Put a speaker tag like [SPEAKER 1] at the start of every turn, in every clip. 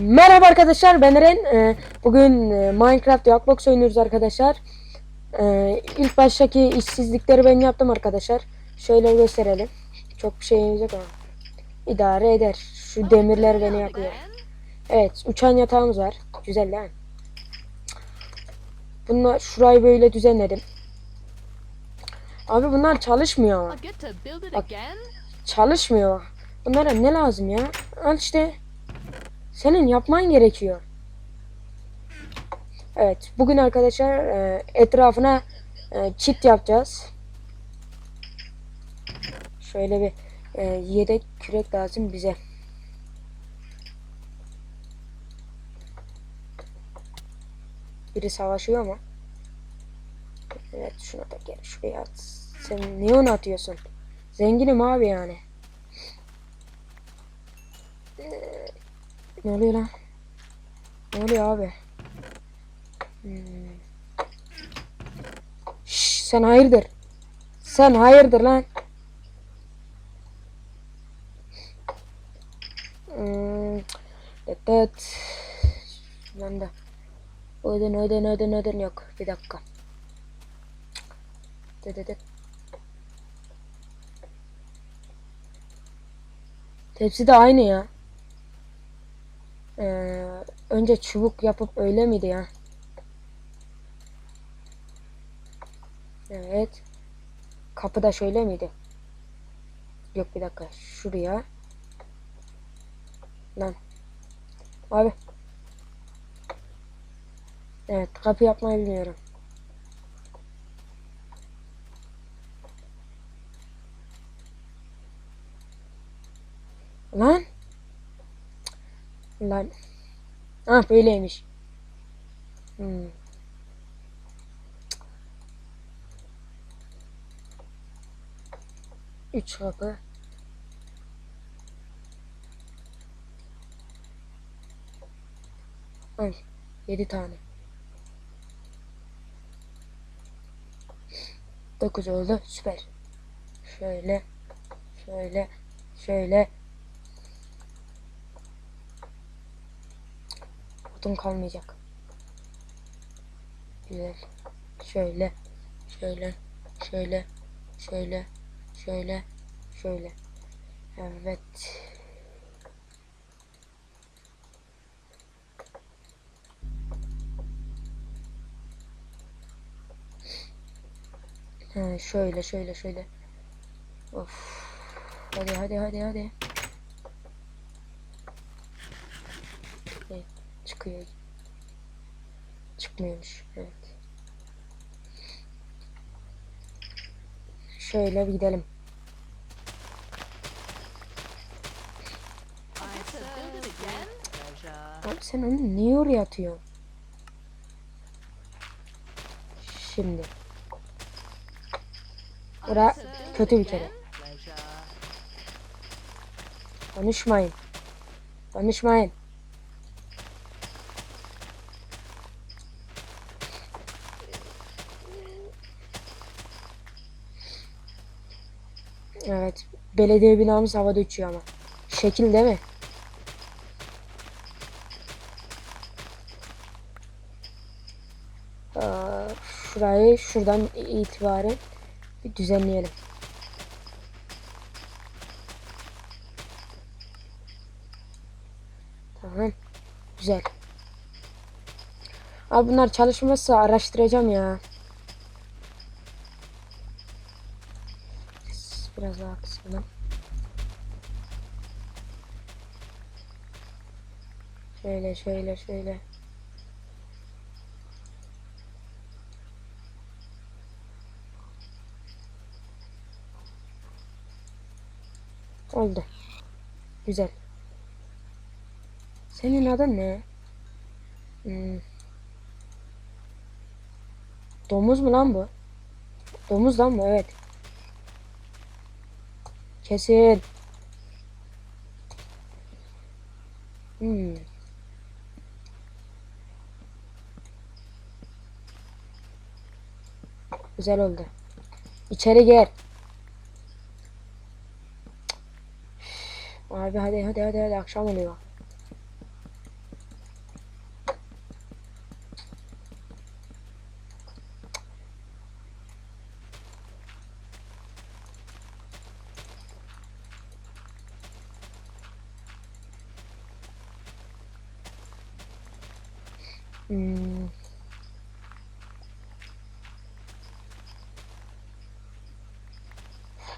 [SPEAKER 1] Merhaba arkadaşlar ben Eren. Ee, Bugün e, Minecraft Jackbox oynuyoruz arkadaşlar. Ee, İlk baştaki işsizlikleri ben yaptım arkadaşlar. Şöyle gösterelim. Çok bir şey yok ama. İdare eder. Şu demirler beni yakıyor. Evet uçan yatağımız var. Güzel lan. Bunlar şurayı böyle düzenledim. Abi bunlar çalışmıyor ama. Bak. Çalışmıyor. Bunlara ne lazım ya? Al işte. Senin yapman gerekiyor. Evet. Bugün arkadaşlar e, etrafına e, çit yapacağız. Şöyle bir e, yedek kürek lazım bize. Biri savaşıyor mu? Evet şuna da gel şuraya at. Sen niye onu atıyorsun? Zenginim abi yani. Ne oluyor lan? Ne oluyor abi? Hmm. Şşş, sen hayırdır? Sen hayırdır lan? Hmm. Dıt. Ben de. Ödün ödün ödün ödün yok. Bir dakika. Dıt. Tepsi de aynı ya. Ee, önce çubuk yapıp öyle miydi ya? Evet. Kapı da şöyle miydi? Yok bir dakika. Şuraya. Lan. Abi. Evet kapı yapmayı bilmiyorum. Lan. Lan. Ah böyleymiş. Hmm. Üç kapı. Ay, yedi tane. Dokuz oldu. Süper. Şöyle. Şöyle. Şöyle. Odun kalmayacak. Güzel. Şöyle. Şöyle. Şöyle. Şöyle. Şöyle. Şöyle. Evet. Şöyle şöyle şöyle. Of. Hadi hadi hadi hadi. Evet, çıkıyor. Çıkmıyormuş. Evet. Şöyle gidelim. Abi sen onu niye oraya atıyorsun? Şimdi. Bura kötü bir kere. Konuşmayın. Konuşmayın. Evet. Belediye binamız havada uçuyor ama. Şekil değil mi? Şurayı şuradan itibaren bir düzenleyelim. Tamam. Güzel. Abi bunlar çalışmazsa araştıracağım ya. Biraz daha kısalım. Şöyle şöyle şöyle. Oldu. Güzel. Senin adın ne? Hmm. Domuz mu lan bu? Domuz lan bu evet. Kesin. Hmm. Güzel oldu. İçeri gir. Abi hadi hadi hadi hadi akşam oluyor. Hmm.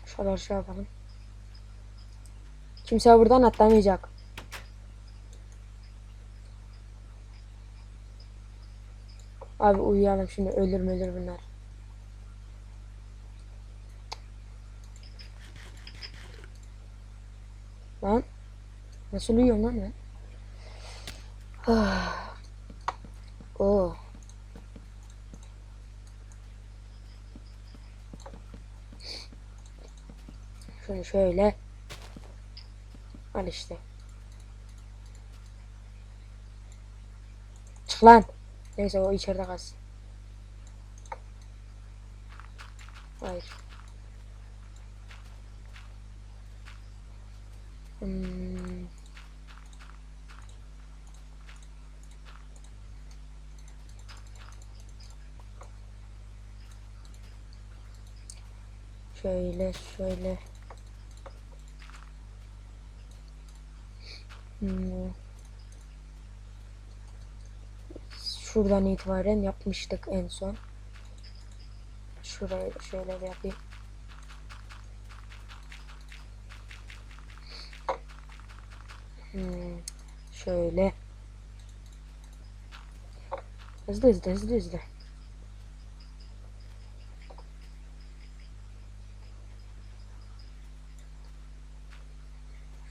[SPEAKER 1] Şöyle şey yapalım. Kimse buradan atlamayacak. Abi uyuyalım şimdi ölür mü ölür bunlar. Lan nasıl uyuyorum lan ben? Ah. Oo. Şunu şöyle. Al işte. Çık lan. Neyse o içeride kalsın. Hayır. Hmm. Şöyle şöyle. Şuradan itibaren yapmıştık en son. Şurayı şöyle bir yapayım. Hmm. Şöyle. Hızlı hızlı hızlı hızlı.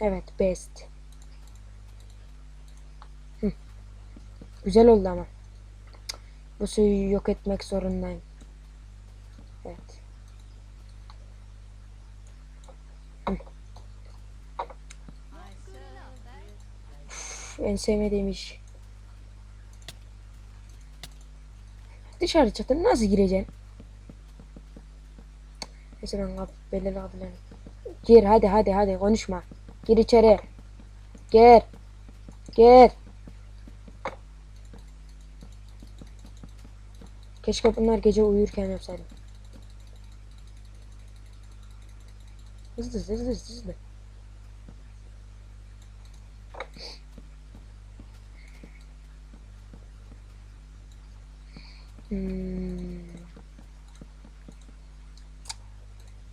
[SPEAKER 1] Evet best. Güzel oldu ama. Bu suyu yok etmek zorundayım. Evet. En sevmediğim iş. Dışarı çıktın nasıl gireceksin? Neyse ben belirli kapılarım. Gir hadi hadi hadi konuşma. Gir içeri. Gir. Gir. Keşke bunlar gece uyurken yapsaydım. Hızlı hızlı hızlı hızlı. Hmm.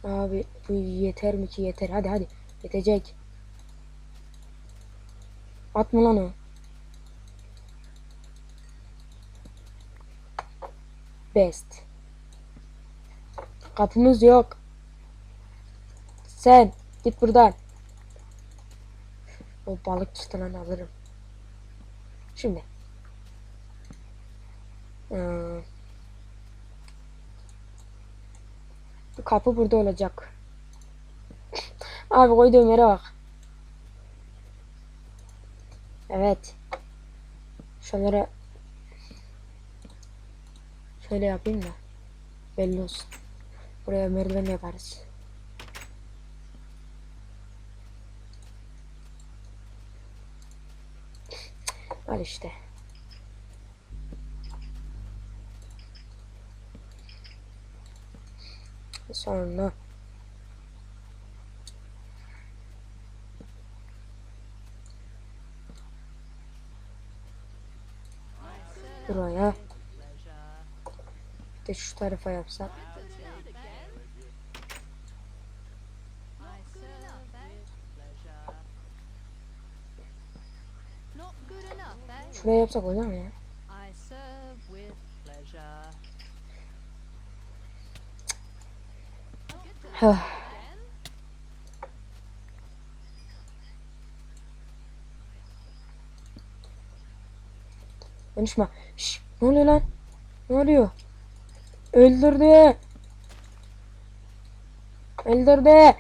[SPEAKER 1] Abi bu yeter mi ki yeter. Hadi hadi. Yetecek. Atma lan o. Best. Kapımız yok. Sen git buradan. O balık çıktı lan alırım. Şimdi. Hmm. Bu kapı burada olacak. Abi koyduğum yere bak. Evet. Şunları şöyle yapayım da belli olsun. Buraya merdiven yaparız. Al işte. Sonra buraya de şu tarafa yapsak. Şuraya yapsak olur mu ya? Hah. Konuşma. Şş, ne oluyor lan? Ne oluyor? Öldürdü. Öldürdü.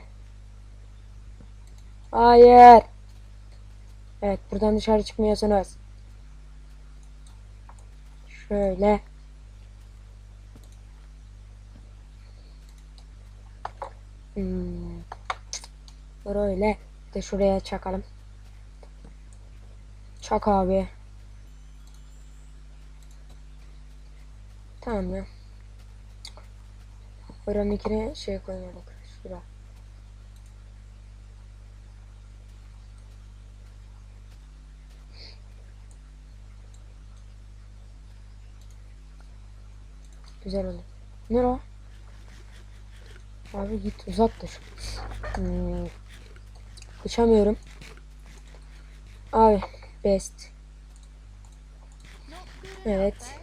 [SPEAKER 1] Hayır. Evet buradan dışarı çıkmıyorsunuz. Şöyle. Hmm. Böyle. Bir de şuraya çakalım. Çak abi. Tamam ya. Oranın ikine şey koymadık. Şura. Güzel oldu. Ne o? Abi git uzak dur. Hmm. Uçamıyorum. Abi best. Evet.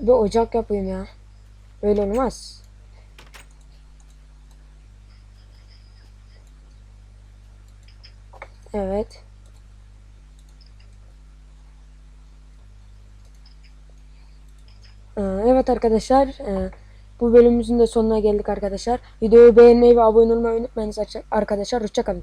[SPEAKER 1] Bir ocak yapayım ya. Öyle olmaz. Evet. Ee, Evet arkadaşlar. e, Bu bölümümüzün de sonuna geldik arkadaşlar. Videoyu beğenmeyi ve abone olmayı unutmayınız arkadaşlar. Hoşçakalın.